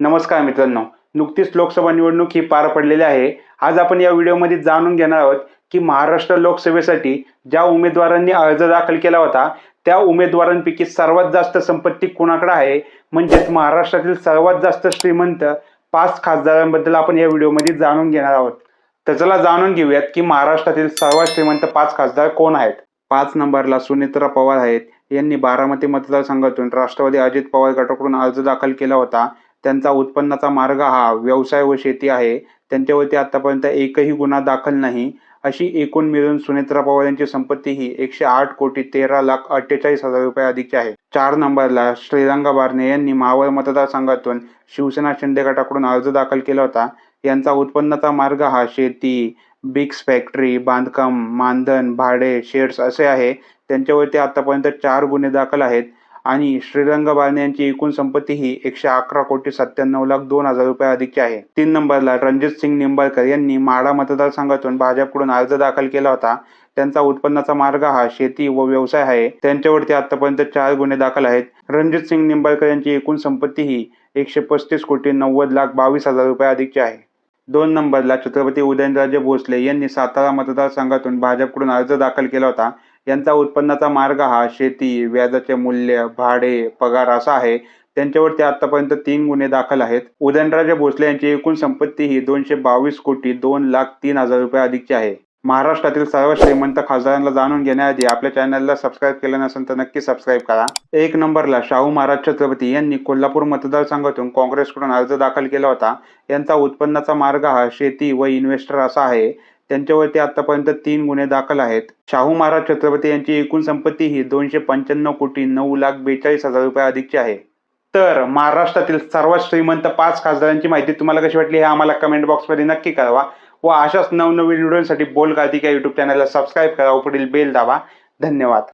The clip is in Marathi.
नमस्कार मित्रांनो. नुकतीच लोकसभा निवडणूक ही पार पडलेली आहे. आज आपण या व्हिडिओमध्ये जाणून घेणार आहोत की महाराष्ट्र लोकसभेसाठी ज्या उमेदवारांनी अर्ज दाखल केला होता त्या उमेदवारांपैकी सर्वात जास्त संपत्ती कुणाकडे आहे? म्हणजेच महाराष्ट्रातील सर्वात जास्त श्रीमंत पाच खासदारांबद्दल आपण या व्हिडिओमध्ये जाणून घेणार आहोत. तर चला जाणून घेऊयात की महाराष्ट्रातील सर्वात श्रीमंत पाच खासदार कोण आहेत? पाच नंबरला सुनेत्रा पवार आहेत. यांनी बारामती मतदारसंघातून राष्ट्रवादी अजित पवार गटाकडून अर्ज दाखल केला होता. त्यांचा उत्पन्नाचा मार्ग हा व्यवसाय व शेती आहे. त्यांच्यावरती आतापर्यंत एकही गुन्हा दाखल नाही. अशी एकूण मिळून सुनेत्रा पवार यांची संपत्ती ही एकशे आठ कोटी तेरा लाख अठ्ठेचाळीस हजार रुपये अधिकची आहे. चार नंबरला श्रीरंग बारणे यांनी मावळ मतदारसंघातून शिवसेना शिंदे गटाकडून अर्ज दाखल केला होता. यांचा उत्पन्नाचा मार्ग हा शेती बिग्स फॅक्टरी बांधकाम मानधन भाडे शेड्स असे आहे. त्यांच्यावरती आतापर्यंत चार गुन्हे दाखल आहेत. आणि श्रीरंग बारणे यांची एकूण संपत्ती ही एकशे अकरा कोटी सत्त्याण्णव लाख दोन हजार रुपये अधिकची आहे. तीन नंबरला रणजित सिंग निंबाळकर यांनी माडा मतदारसंघातून भाजपकडून अर्ज दाखल केला होता. त्यांचा उत्पन्नाचा मार्ग हा शेती व व्यवसाय आहे. त्यांच्यावरती आतापर्यंत चार गुन्हे दाखल आहेत. रणजित सिंग निंबाळकर यांची एकूण संपत्ती ही एकशे पस्तीस कोटी नव्वद लाख बावीस हजार रुपये अधिकची आहे. दोन नंबरला छत्रपती उदयनराजे भोसले यांनी सातारा मतदारसंघातून भाजपकडून अर्ज दाखल केला होता. यांचा उत्पन्नाचा मार्ग हा शेती व्याजाचे मूल्य भाडे पगार असा आहे. त्यांच्यावरती आतापर्यंत तीन गुन्हे दाखल आहेत. उदयनराजे भोसले यांची एकूण संपत्ती ही दोनशे बावीस कोटी दोन लाख तीन हजार रुपये अधिकची आहे. महाराष्ट्रातील सर्व श्रीमंत खासदारांना जाणून घेण्याआधी आपल्या चॅनलला सबस्क्राईब केलं नसेल तर नक्की सबस्क्राईब करा. एक नंबरला शाहू महाराज छत्रपती यांनी कोल्हापूर मतदारसंघातून काँग्रेसकडून अर्ज दाखल केला होता. यांचा उत्पन्नाचा मार्ग हा शेती व इन्व्हेस्टर असा आहे. त्यांच्यावरती आतापर्यंत तीन गुन्हे दाखल आहेत. शाहू महाराज छत्रपती यांची एकूण संपत्ती ही दोनशे पंच्याण्णव कोटी नऊ लाख बेचाळीस हजार रुपये अधिकची आहे. तर महाराष्ट्रातील सर्वात श्रीमंत पाच खासदारांची माहिती तुम्हाला कशी वाटली हे आम्हाला कमेंट बॉक्समध्ये नक्की कळवा. व अशाच नवनवीन व्हिडिओसाठी बोल कार्तिक यूट्यूब चॅनलला सबस्क्राईब करा. व पुढील बेल दाबा. धन्यवाद.